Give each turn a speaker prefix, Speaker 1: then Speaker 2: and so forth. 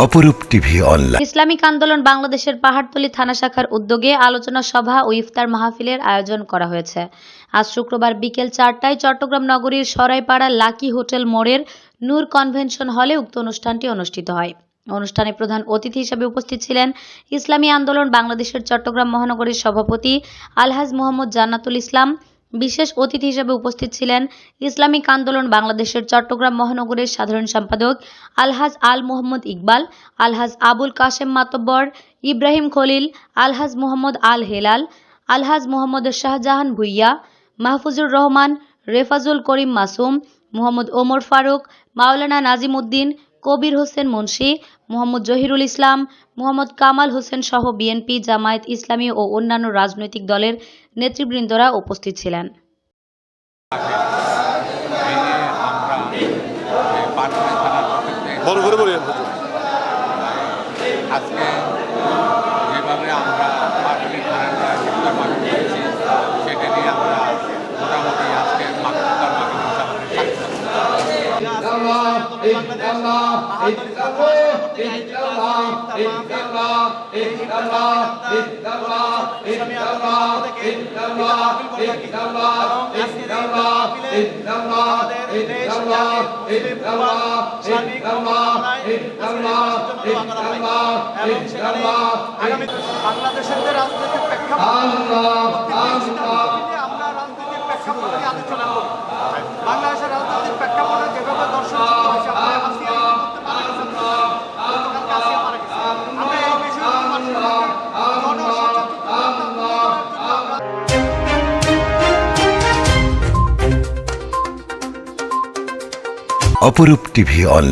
Speaker 1: অপরূপ TV online
Speaker 2: Islamic আন্দোলন বাংলাদেশের পাহাড়তলী থানা শাখার উদ্যোগে আলোচনা সভা ও ইফতার মাহফিলের আয়োজন করা হয়েছে। আজ শুক্রবার বিকেল চারটায় চট্টগ্রাম নগরীর সরাইপাড়া লাকি হোটেল মোড়ের নূর কনভেনশন হলে উক্ত অনুষ্ঠানটি অনুষ্ঠিত হয়। অনুষ্ঠানে প্রধান অতিথি হিসেবে উপস্থিত ছিলেন ইসলামী আন্দোলন বাংলাদেশের চট্টগ্রাম মহানগরীর সভাপতি আলহাজ মোহাম্মদ জান্নাতুল ইসলাম বিশেষ অতিথি হিসেবে উপস্থিত ছিলেন ইসলামিক আন্দোলন বাংলাদেশের চট্টগ্রাম মহানগরের সাধারণ সম্পাদক আলহাজ আল মোহাম্মদ ইকবাল, আলহাজ আবুল কাশেম মাতব্বর, ইব্রাহিম খলিল, আলহাজ মোহাম্মদ আল হেলাল, আলহাজ মোহাম্মদ শাহজাহান ভুইয়া, মাহফুজুর রহমান, রেফাজুল করিম মাসুম, মোহাম্মদ ওমর ফারুক, মাওলানা নাজিম উদ্দিন কবির হোসেন মুন্সি, মোহাম্মদ জহিরুল ইসলাম, মোহাম্মদ কামাল হোসেন সহ বিএনপি, জামায়াত ইসলামী ও অন্যান্য রাজনৈতিক দলের নেতৃবৃন্দরা উপস্থিত ছিলেন।
Speaker 3: আজকে যেভাবে আমরা
Speaker 4: বাংলাদেশের যে রাজনৈতিক প্রেক্ষাপট প্রতিটি আমরা রাজনৈতিক প্রেক্ষাপট নিয়ে আলোচনা করব বাংলাদেশের
Speaker 1: অপরূপ টিভি অনলাইন।